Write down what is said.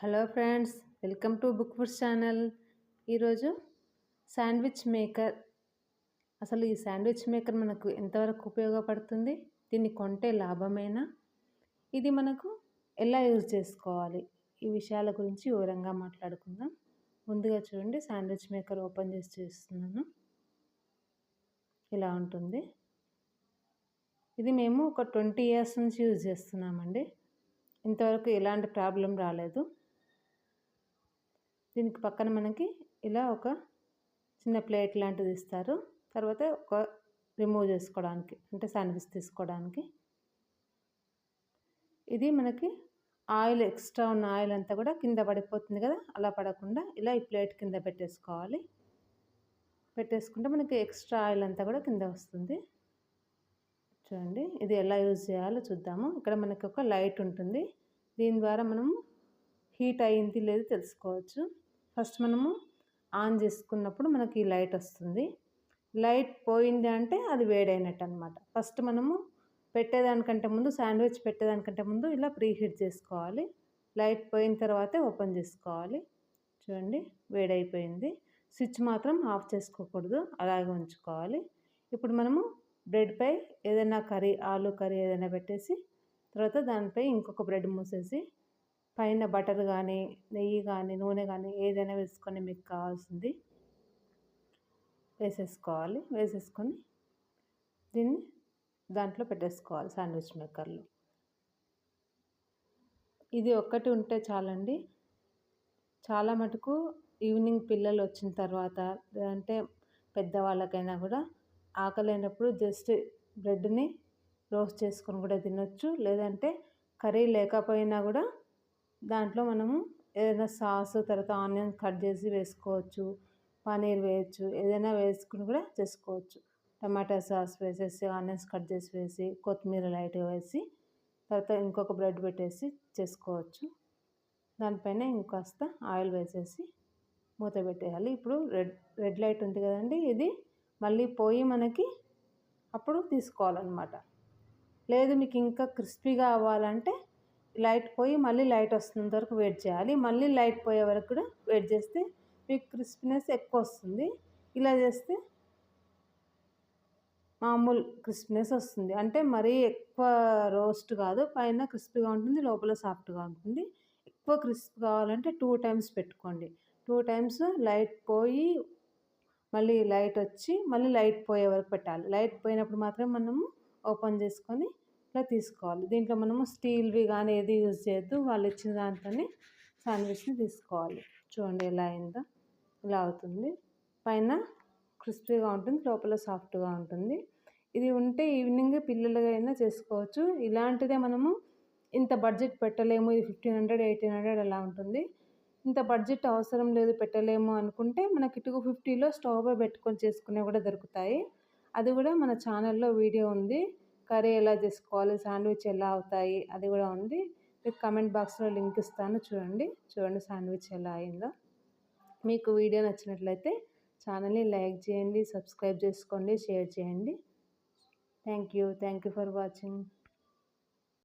Hello friends welcome to book foods channel. ఈరోజు sandwich maker. అసలు ఈ శాండ్విచ్ మేకర్ మనకు ఎంతవరకు ఉపయోగపడుతుంది? దీన్ని కొంటే లాభమేనా? ఇది మనకు ఎలా యూజ్ చేసుకోవాలి? ఈ విషయాల గురించి వివరంగా మాట్లాడుకుందాం. ముందుగా చూడండి శాండ్విచ్ మేకర్ ఓపెన్ చేసి చూస్తున్నాను. ఇలా ఉంటుంది. ఇది మేము ఒక ట్వంటీ ఇయర్స్ నుంచి యూజ్ చేస్తున్నామండి. ఇంతవరకు ఎలాంటి ప్రాబ్లం రాలేదు. దీనికి పక్కన మనకి ఇలా ఒక చిన్న ప్లేట్ లాంటిది ఇస్తారు. తర్వాత ఒక రిమూవ్ చేసుకోవడానికి అంటే శాండ్విచ్ తీసుకోవడానికి. ఇది మనకి ఆయిల్ ఎక్స్ట్రా ఉన్న ఆయిల్ అంతా కూడా కింద పడిపోతుంది కదా అలా పడకుండా ఇలా ఈ ప్లేట్ కింద పెట్టేసుకోవాలి. పెట్టేసుకుంటే మనకి ఎక్స్ట్రా ఆయిల్ అంతా కూడా కింద వస్తుంది. చూడండి ఇది ఎలా యూజ్ చేయాలో చూద్దాము. ఇక్కడ మనకి ఒక లైట్ ఉంటుంది. దీని ద్వారా మనము హీట్ అయింది లేదు తెలుసుకోవచ్చు. ఫస్ట్ మనము ఆన్ చేసుకున్నప్పుడు మనకి లైట్ వస్తుంది. లైట్ పోయింది అంటే అది వేడైనట్టు అనమాట ఫస్ట్ మనము పెట్టేదానికంటే ముందు శాండ్విచ్ పెట్టేదానికంటే ముందు ఇలా ప్రీ హీట్ చేసుకోవాలి. లైట్ పోయిన తర్వాతే ఓపెన్ చేసుకోవాలి. చూడండి వేడైపోయింది. స్విచ్ మాత్రం ఆఫ్ చేసుకోకూడదు అలాగే ఉంచుకోవాలి. ఇప్పుడు మనము బ్రెడ్పై ఏదైనా కర్రీ ఆలు కర్రీ ఏదైనా పెట్టేసి తర్వాత దానిపై ఇంకొక బ్రెడ్ మూసేసి పైన బటర్ కానీ నెయ్యి కానీ నూనె కానీ ఏదైనా వేసుకొని మీకు కావాల్సింది వేసేసుకోవాలి. వేసేసుకొని దీన్ని దాంట్లో పెట్టేసుకోవాలి శాండ్విచ్ మేకర్లో. ఇది ఒక్కటి ఉంటే చాలండి. చాలా మటుకు ఈవినింగ్ పిల్లలు వచ్చిన తర్వాత లేదంటే పెద్దవాళ్ళకైనా కూడా ఆకలేనప్పుడు జస్ట్ బ్రెడ్ని రోస్ట్ చేసుకొని కూడా తినొచ్చు. లేదంటే కర్రీ లేకపోయినా కూడా దాంట్లో మనము ఏదైనా సాస్ తర్వాత ఆనియన్ కట్ చేసి వేసుకోవచ్చు పనీర్ వేయచ్చు ఏదైనా వేసుకుని కూడా చేసుకోవచ్చు. టమాటా సాస్ వేసేసి ఆనియన్స్ కట్ చేసి వేసి కొత్తిమీర లైట్గా వేసి తర్వాత ఇంకొక బ్రెడ్ పెట్టేసి చేసుకోవచ్చు. దానిపైన ఇంకాస్త ఆయిల్ వేసేసి మూత పెట్టేయాలి. ఇప్పుడు రెడ్ రెడ్ లైట్ ఉంది కదండి ఇది మళ్ళీ పోయి మనకి అప్పుడు తీసుకోవాలన్నమాట. లేదు మీకు ఇంకా క్రిస్పీగా అవ్వాలంటే లైట్ పోయి మళ్ళీ లైట్ వస్తున్నంత వరకు వెయిట్ చేయాలి. మళ్ళీ లైట్ పోయే వరకు కూడా వెయిట్ చేస్తే మీకు క్రిస్పీనెస్ ఎక్కువ వస్తుంది. ఇలా చేస్తే మామూలు క్రిస్పీనెస్ వస్తుంది. అంటే మరీ ఎక్కువ రోస్ట్ కాదు పైన క్రిస్పీగా ఉంటుంది లోపల సాఫ్ట్గా ఉంటుంది. ఎక్కువ క్రిస్ప్ కావాలంటే టూ టైమ్స్ పెట్టుకోండి. టూ టైమ్స్ లైట్ పోయి మళ్ళీ లైట్ వచ్చి మళ్ళీ లైట్ పోయే వరకు పెట్టాలి. లైట్ పోయినప్పుడు మాత్రం మనము ఓపెన్ చేసుకొని ఇట్లా తీసుకోవాలి. దీంట్లో మనము స్టీల్వి కానీ ఏది యూజ్ చేయొద్దు. వాళ్ళు ఇచ్చిన దాంట్లోనే శాండ్విచ్ని తీసుకోవాలి. చూడండి ఎలా అయిందో. ఇలా అవుతుంది. పైన క్రిస్పీగా ఉంటుంది. లోపల సాఫ్ట్గా ఉంటుంది. ఇది ఉంటే ఈవినింగ్ పిల్లలుగా అయినా చేసుకోవచ్చు. ఇలాంటిదే మనము ఇంత బడ్జెట్ పెట్టలేము. ఇది ఫిఫ్టీన్ హండ్రెడ్ ఎయిటీన్ హండ్రెడ్ అలా ఉంటుంది. ఇంత బడ్జెట్ అవసరం లేదు పెట్టలేము అనుకుంటే మనకి టూ ఫిఫ్టీలో స్టవ్ పెట్టుకొని చేసుకునే కూడా దొరుకుతాయి. అది కూడా మన ఛానల్లో వీడియో ఉంది. కర్రీ ఎలా చేసుకోవాలి శాండ్విచ్ ఎలా అవుతాయి అది కూడా ఉంది మీకు కమెంట్ బాక్స్లో లింక్ ఇస్తాను. చూడండి చూడండి శాండ్విచ్ ఎలా అయిందో. మీకు వీడియో నచ్చినట్లయితే ఛానల్ని లైక్ చేయండి సబ్స్క్రైబ్ చేసుకోండి షేర్ చేయండి. Thank you thank you for watching.